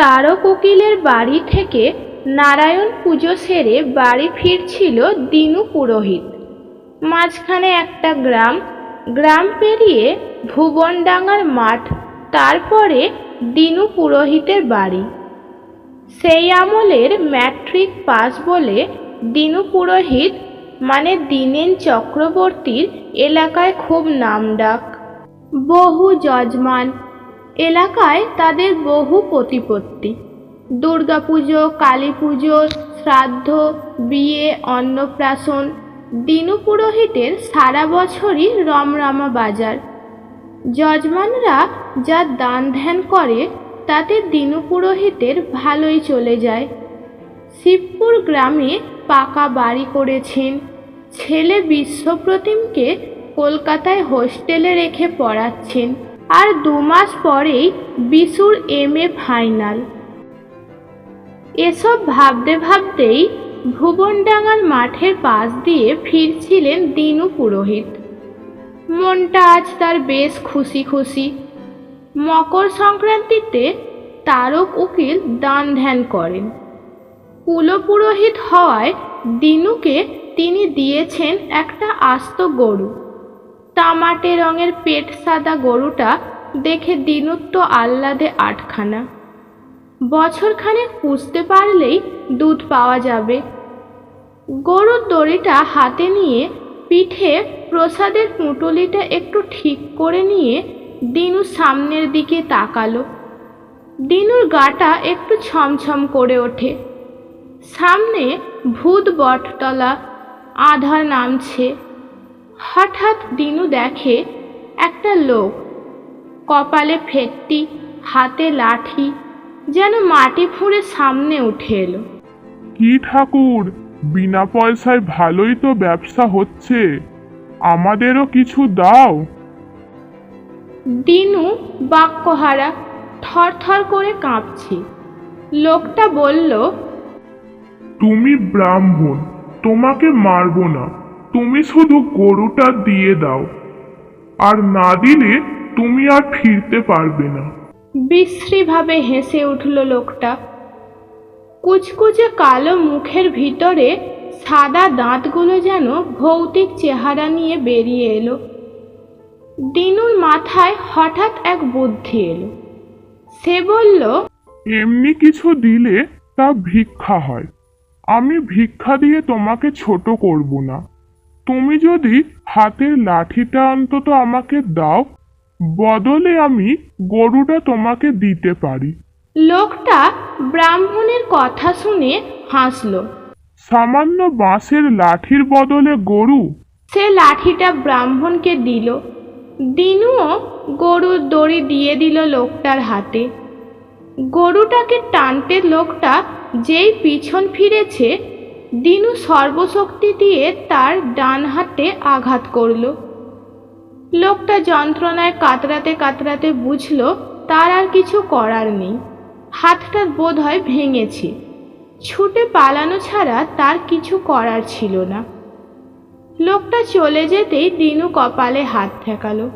তারক উকিলের বাড়ি থেকে নারায়ণ পুজো সেরে বাড়ি ফিরছিল দিনু পুরোহিত। মাঝখানে একটা গ্রাম গ্রাম পেরিয়ে ভুবনডাঙ্গার মাঠ, তারপরে দিনু পুরোহিতের বাড়ি। সেই আমলের ম্যাট্রিক পাস বলে দিনু পুরোহিত মানে দিনেন চক্রবর্তীর এলাকায় খুব নামডাক। বহু যজমান এলাকায় তাদের বহু প্রতিপত্তি। দুর্গাপুজো কালী পুজো শ্রাদ্ধ, বিয়ে, অন্নপ্রাশন, দিনু পুরোহিতের সারা বছরই রমরমা বাজার। যজমানরা যা দান ধ্যান করে, তাতে দিনু পুরোহিতের ভালোই চলে যায়। শিবপুর গ্রামে পাকা বাড়ি করেছেন। ছেলে বিশ্বপ্রতিমকে কলকাতায় হোস্টেলে রেখে পড়াচ্ছেন। আর দু মাস পরেই বিশুর এম এ ফাইনাল। এসব ভাবতে ভাবতেই ভুবনডাঙ্গার মাঠের পাশ দিয়ে ফিরছিলেন দিনু পুরোহিত। মনটা আজ তার বেশ খুশি খুশি। মকর সংক্রান্তিতে তারক উকিল দান ধ্যান করেন। কুলপুরোহিত হওয়ায় দিনুকে তিনি দিয়েছেন একটা আস্ত গরু। তামাটে রঙের পেট সাদা গরুটা দেখে দিনুর তো আহ্লাদে আটখানা। বছরখানেক পুষতে পারলেই দুধ পাওয়া যাবে। গরুর দড়িটা হাতে নিয়ে পিঠে প্রসাদের পুঁটুলিটা একটু ঠিক করে নিয়ে দিনু সামনের দিকে তাকালো। দিনুর গাটা একটু ছমছম করে ওঠে। সামনে ভূত বটতলা আধা নামছে। হঠাৎ দিনু দেখে একটা লোক কপালে ফেটটি হাতে লাঠি যেন মাটি ফুঁড়ে সামনে উঠে এলো। কি ঠাকুর বিনা পয়সায় ভালোই তো ব্যবসা হচ্ছে আমাদেরও কিছু দাও। দিনু বাক্যহারা থরথর করে কাঁপছে। লোকটা বলল তুমি ব্রাহ্মণ তোমাকে মারবো না। তুমি শুধু গরুটা দিয়ে দাও আর না দিলে তুমি আর ফিরতে পারবে না। বিশ্রীভাবে হেসে উঠল লোকটা। কুচকুচে কালো মুখের ভিতরে সাদা দাঁতগুলো যেন ভৌতিক চেহারা নিয়ে বেরিয়ে এলো। দিনুর মাথায় হঠাৎ এক বুদ্ধি এলো। সে বলল এমনি কিছু দিলে তা ভিক্ষা হয়। আমি ভিক্ষা দিয়ে তোমাকে ছোট করব না। তুমি যদি হাতের লাঠিটা অন্তত আমাকে দাও বদলে আমি গরুটা তোমাকে দিতে পারি। লোকটা ব্রাহ্মণের কথা শুনে হাসল। সামান্য বাঁশের লাঠির বদলে গরু? সে লাঠিটা ব্রাহ্মণকে দিল। দিনুও গরুর দড়ি দিয়ে দিল লোকটার হাতে। গরুটাকে টানতে লোকটা যেই পিছন ফিরেছে দিনু সর্বশক্তি দিয়ে তার ডান হাতে আঘাত করল। লোকটা যন্ত্রণায় কাতরাতে কাতরাতে বুঝলো, তার আর কিছু করার নেই। হাতটা বোধ হয় ভেঙেছে। ছুটে পালানো ছাড়া তার কিছু করার ছিল না। লোকটা চলে যেতেই দিনু কপালে হাত ঠেকালো।